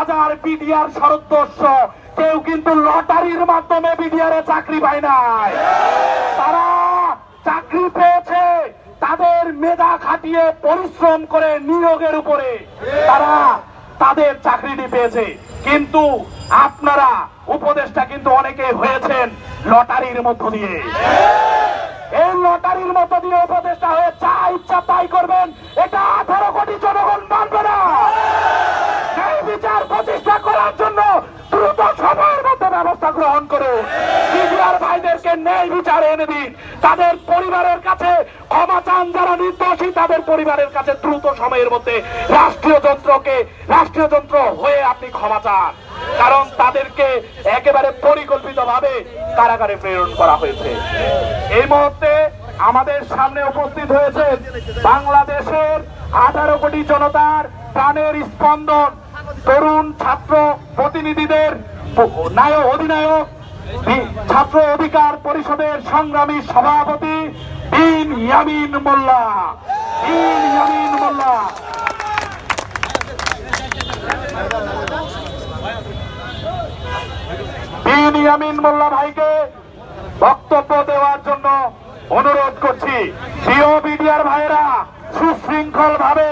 হাজার বিডিআর সদস্য কেউ কিন্তু লটারির মাধ্যমে বিডিআরে চাকরি পায় নাই। তারা চাকরি পেয়েছে, তাদের মেধা খাটিয়ে পরিশ্রম করে নিয়োগের উপরে। তারা তাদের চাকরিটি পেয়েছে। কিন্তু আপনারা উপদেশটা কিন্তু অনেকে হয়েছেন লটারির মধ্য দিয়ে। এই লটারির মধ্য দিয়ে উপদেশটা হয়ে যা ইচ্ছা তাই করবেন। ব্যবস্থা গ্রহণ করুন বিডিআর ভাইদেরকে ন্যায় বিচার এনে দিন। তাদের পরিবারের কাছে ক্ষমা চান, যারা নির্দোষী, তাদের পরিবারের কাছে দ্রুত সময়ের মধ্যে রাষ্ট্রীয় যন্ত্রকে, রাষ্ট্রীয় যন্ত্র হয়ে আপনি ক্ষমা চান। কারণ তাদেরকে একেবারে পরিকল্পিতভাবে কারাগারে প্রেরণ করা হয়েছে। এই মুহূর্তে আমাদের সামনে উপস্থিত হয়েছে বাংলাদেশের আঠারো কোটি জনতার প্রাণের স্পন্দন। তরুণ ছাত্র প্রতিনিধিদের নায়ক, অধিনায়ক ছাত্র অধিকার পরিষদের সংগ্রামী সভাপতি ইয়ামিন মোল্লা। ইয়ামিন মোল্লা। ভাইকে বক্তব্য দেওয়ার জন্য অনুরোধ করছি। প্রিয় বিডিআর ভাইয়েরা সুশৃঙ্খল ভাবে